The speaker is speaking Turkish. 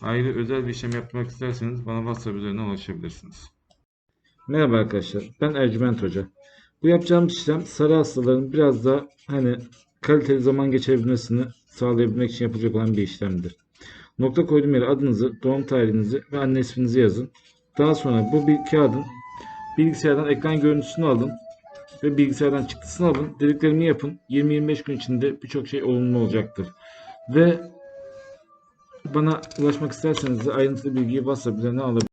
Ayrı özel bir işlem yapmak isterseniz bana WhatsApp üzerinden ulaşabilirsiniz. Merhaba arkadaşlar. Ben Ercüment Hoca. Bu yapacağımız işlem sarı hastaların biraz daha hani kaliteli zaman geçirebilmesini sağlayabilmek için yapılacak olan bir işlemdir. Nokta koyduğum yere adınızı, doğum tarihinizi ve anne isminizi yazın. Daha sonra bu bir kağıdın bilgisayardan ekran görüntüsünü alın ve bilgisayardan çıktısını alın. Dediklerimi yapın. 20-25 gün içinde birçok şey olumlu olacaktır. Ve bana ulaşmak isterseniz de ayrıntılı bilgiyi WhatsApp üzerinden alabilirsiniz.